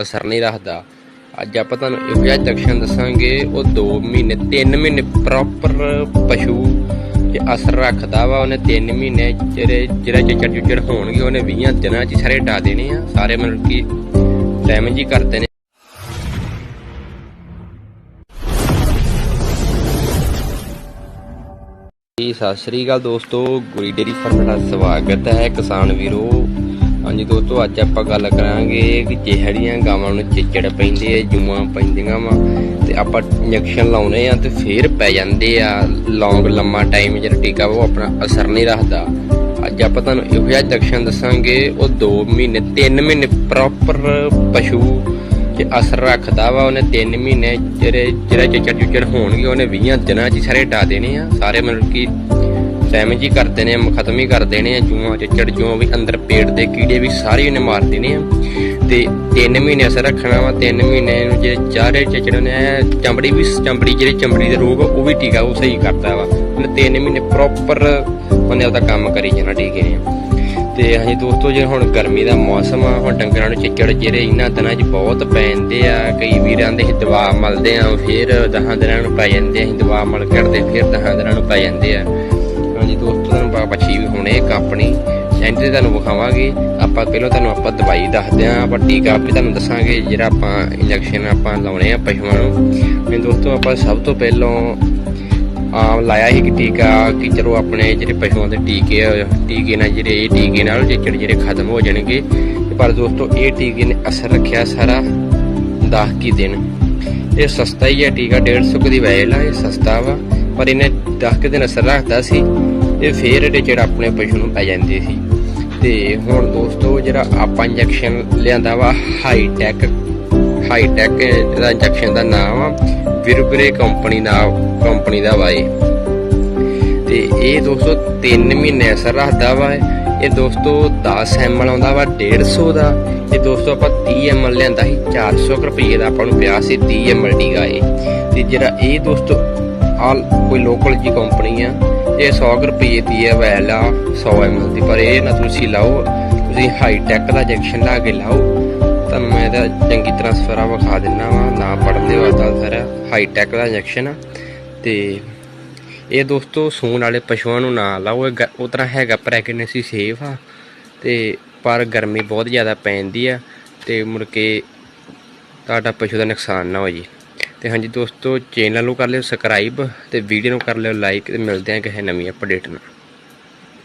ਅਸਰ ਨਹੀਂ ਰੱਖਦਾ। ਅੱਜ ਆਪਾਂ ਤੁਹਾਨੂੰ ਇਹੋ ਜਿਹਾ ਇੰਜੈਕਸ਼ਨ ਦੱਸਾਂਗੇ, ਉਹ 2 ਮਹੀਨੇ 3 ਮਹੀਨੇ ਪ੍ਰੋਪਰ ਪਸ਼ੂ ਜੇ ਅਸਰ ਰੱਖਦਾ ਵਾ, ਉਹਨੇ 3 ਮਹੀਨੇ ਜਿਹੜੇ, ਜਿਹੜਾ ਚਿੱਚੜ ਚੁੱਚੜ ਹੋਣਗੇ, ਉਹਨੇ 20 ਦਿਨਾਂ 'ਚ ਸਾਰੇ ਡਾ ਦੇਣੇ ਆ। ਸਾਰੇ ਮਤਲਬ ਕਿ ਡੈਮੇਜ ਹੀ ਕਰਦੇ ਨੇ ਜੀ, ਸਤਿ ਸ੍ਰੀ ਅਕਾਲ ਦੋਸਤੋ, ਗੁਰੀ ਡੇਰੀ ਫਾਰਮ ਦਾ ਸਵਾਗਤ ਹੈ ਕਿਸਾਨ ਵੀਰੋ। ਹਾਂਜੀ ਦੋਸਤੋ ਅੱਜ ਆਪਾਂ ਗੱਲ ਕਰਾਂਗੇ ਕਿ ਜਿਹੜੀਆਂ ਗਾਵਾਂ ਨੂੰ ਚਿੱਚੜ ਪੈਂਦੇ ਆ ਜੂਆਂ ਪੈਂਦੀਆਂ ਵਾ, ਤੇ ਆਪਾਂ ਇੰਜੈਕਸ਼ਨ ਲਾਉਨੇ ਆ ਤੇ ਫੇਰ ਪੈ ਜਾਂਦੇ ਆ ਲੌਂਗ ਲੰਮਾ ਟਾਈਮ ਜਿਹੜਾ ਟੀਕਾ ਵਾ, ਉਹ ਆਪਣਾ ਅਸਰ ਨਹੀਂ ਰੱਖਦਾ। ਅੱਜ ਆਪਾਂ ਤੁਹਾਨੂੰ ਇਹੋ ਜਿਹਾ ਇੰਜੈਕਸ਼ਨ ਦੱਸਾਂਗੇ, ਉਹ 2 ਮਹੀਨੇ 3 ਮਹੀਨੇ ਪ੍ਰੋਪਰ ਪਸ਼ੂ ਜੇ ਅਸਰ ਰੱਖਦਾ ਵਾ, ਉਹਨੇ 3 ਮਹੀਨੇ ਜਿਹੜੇ, ਜਿਹੜਾ ਚਿੱਚੜ ਚੁੱਚੜ ਹੋਣਗੇ, ਉਹਨੇ 20 ਦਿਨਾਂ 'ਚ ਸਾਰੇ ਡਾ ਦੇਣੇ ਆ। ਸਾਰੇ ਮਤਲਬ ਕਿ ਡੈਮੇਜ ਹੀ ਕਰ ਦੇਣੇ ਆ, ਖਤਮ ਹੀ ਕਰ ਦੇਣੇ ਆ, ਜੂਆਂ ਚਿੱਚੜ ਜੋ ਵੀ ਅੰਦਰ ਪੇਟ ਦੇ ਕੀੜੇ ਵੀ ਸਾਰੇ ਉਹਨੇ ਮਾਰ ਦੇਣੇ ਆ। ਤੇ 3 ਮਹੀਨੇ ਅਸਰ ਰੱਖਣਾ ਵਾ 3 ਮਹੀਨੇ ਨੂੰ ਜੇ ਚਾਰੇ ਚਿੱਚੜ ਨੇ, ਚਮੜੀ ਵੀ, ਚਮੜੀ ਜਿਹੜੇ ਚਮੜੀ ਦੇ ਰੋਗ, ਉਹ ਵੀ ਟੀਕਾ ਉਹ ਸਹੀ ਕਰਦਾ ਵਾ। ਉਹਨੇ 3 ਮਹੀਨੇ ਪ੍ਰੋਪਰ ਉਹਨੇ ਆਪਦਾ ਕੰਮ ਕਰੀ ਜਾਣਾ ਟੀਕੇ ਨੇ। ਤੇ ਹਾਂਜੀ ਦੋਸਤੋ, ਜੇ ਹੁਣ ਗਰਮੀ ਦਾ ਮੌਸਮ ਆ, ਹੁਣ ਡੰਗਰਾਂ ਨੂੰ ਚਿੱਚੜ ਜਿਹੜੇ ਇਹਨਾਂ ਦਿਨਾਂ 'ਚ ਬਹੁਤ ਪੈ ਜਾਂਦੇ ਆ, ਕਈ ਵੀਰਾਂ ਦੇ ਅਸੀਂ ਦਵਾ ਮਲਦੇ ਆ ਫਿਰ 10 ਦਿਨਾਂ ਨੂੰ ਪੈ ਜਾਂਦੇ ਆ, ਅਸੀਂ ਦਵਾ ਮਲ ਕਰਦੇ ਫਿਰ 10 ਦਿਨਾਂ ਨੂੰ ਪੈ ਜਾਂਦੇ ਆ। ਹਾਂਜੀ ਦੋਸਤੋ, ਤੁਹਾਨੂੰ ਬਾ ਬੱਚੀ ਵੀ ਹੁਣੇ ਇੱਕ ਆਪਣੀ ਸੈਂਟਰ ਤੁਹਾਨੂੰ ਵਿਖਾਵਾਂਗੇ। ਆਪਾਂ ਪਹਿਲਾਂ ਤੁਹਾਨੂੰ ਆਪਾਂ ਦਵਾਈ ਦੱਸਦੇ ਆ ਆਪਾਂ ਟੀਕਾ ਵੀ ਤੁਹਾਨੂੰ ਦੱਸਾਂਗੇ ਜਿਹੜਾ ਆਪਾਂ ਇੰਜੈਕਸ਼ਨ ਆਪਾਂ ਲਾਉਣੇ ਆ ਪਸ਼ੂਆਂ ਨੂੰ। ਮੈਂ ਦੋਸਤੋ, ਆਪਾਂ ਸਭ ਤੋਂ ਪਹਿਲਾਂ ਆਮ ਲਾਇਆ ਸੀ ਕਿ ਟੀਕਾ, ਕਿ ਚਲੋ ਆਪਣੇ ਜਿਹੜੇ ਪਸ਼ੂਆਂ ਦੇ ਟੀਕੇ ਟੀਕੇ ਨਾਲ ਜਿਹੜੇ, ਇਹ ਟੀਕੇ ਨਾਲ ਚਿੱਚੜ ਜਿਹੜੇ ਖਤਮ ਹੋ ਜਾਣਗੇ। ਪਰ ਦੋਸਤੋ, ਇਹ ਟੀਕੇ ਨੇ ਅਸਰ ਰੱਖਿਆ ਸਾਰਾ 10 ਕੀ ਦਿਨ। ਇਹ ਸਸਤਾ ਹੀ ਹੈ ਟੀਕਾ 150 ਕੁ ਦੀ ਵੈਲ ਆ, ਇਹ ਸਸਤਾ ਵਾ। ਪਰ ਇਹਨੇ 10 ਕੁ ਦਿਨ ਅਸਰ ਰੱਖਦਾ ਸੀ। ਇਹ ਫੇਰ ਇਹਦੇ ਜਿਹੜਾ ਆਪਣੇ ਪਸ਼ੂ ਨੂੰ ਪੈ ਜਾਂਦੇ ਸੀ। ਤੇ ਹੁਣ ਦੋਸਤੋ ਜਿਹੜਾ ਆਪਾਂ ਇੰਜੈਕਸ਼ਨ ਲਿਆਂਦਾ ਵਾ ਹਾਈ ਟੈਕ ਹਾਈ ਟੈਕ ਦਾ ਇੰਜੈਕਸ਼ਨ ਦਾ ਨਾਮ ਆ ਵਿਰਬਰੇ ਕੰਪਨੀ ਦਾ ਕੰਪਨੀ ਦਾ ਵਾ ਇਹ। ਤੇ ਇਹ ਦੋਸਤੋ 3 ਮਹੀਨੇ ਅਸਰ ਰੱਖਦਾ ਵਾ ਇਹ। ਦੋਸਤੋ 10 ml ਆਉਂਦਾ ਵਾ 150 ਦਾ। ਇਹ ਦੋਸਤੋ ਆਪਾਂ 30 ml ਲਿਆਂਦਾ ਸੀ 400 ਕੁ ਰੁਪਏ ਦਾ ਆਪਾਂ ਨੂੰ ਪਿਆ ਸੀ 30 ml ਡੀਗਾ ਇਹ। ਤੇ ਜਿਹੜਾ ਇਹ ਦੋਸਤੋ ਆਲ ਕੋਈ ਲੋਕਲ ਜੀ ਕੰਪਨੀ ਆ ਇਹ 100 ਕੁ ਰੁਪਏ ਦੀ ਹੈ ਵੈਲ ਆ 100 ml ਦੀ, ਪਰ ਇਹ ਨਾ ਤੁਸੀਂ ਲਾਓ, ਤੁਸੀਂ ਹਾਈ ਟੈਕ ਦਾ ਇੰਜੈਕਸ਼ਨ ਲਾ ਕੇ ਲਾਓ, ਤੁਹਾਨੂੰ ਮੈਂ ਇਹਦਾ ਚੰਗੀ ਤਰ੍ਹਾਂ ਸਫਰਾ ਵਿਖਾ ਦਿੰਨਾ ਵਾ, ਨਾ ਪੜਦੇ ਹੋ ਤਾਂ ਸਾਰਾ ਹਾਈ ਟੈਕ ਦਾ ਇੰਜੈਕਸ਼ਨ ਆ। ਤੇ ਇਹ ਦੋਸਤੋ, ਸੂਣ ਵਾਲੇ ਪਸ਼ੂਆਂ ਨੂੰ ਨਾ ਲਾਓ, ਇਹ ਉਹ ਤਰ੍ਹਾਂ ਹੈਗਾ ਪ੍ਰੈਗਨੈਂਸੀ ਸੇਫ ਆ, ਤੇ ਪਰ ਗਰਮੀ ਬਹੁਤ ਜ਼ਿਆਦਾ ਪੈਂਦੀ ਆ, ਤੇ ਮੁੜ ਕੇ ਤੁਹਾਡਾ ਪਸ਼ੂ ਦਾ ਨੁਕਸਾਨ ਨਾ ਹੋ ਜੀ। ਤੇ ਹਾਂਜੀ ਦੋਸਤੋ, ਚੈਨਲ ਨੂੰ ਕਰ ਲਿਓ ਸਬਸਕ੍ਰਾਈਬ ਤੇ ਵੀਡੀਓ ਨੂੰ ਕਰ ਲਿਓ ਲਾਈਕ ਤੇ ਮਿਲਦੇ ਆ ਕਿਸੇ ਨਵੀਂ ਅਪਡੇਟ ਨਾਲ।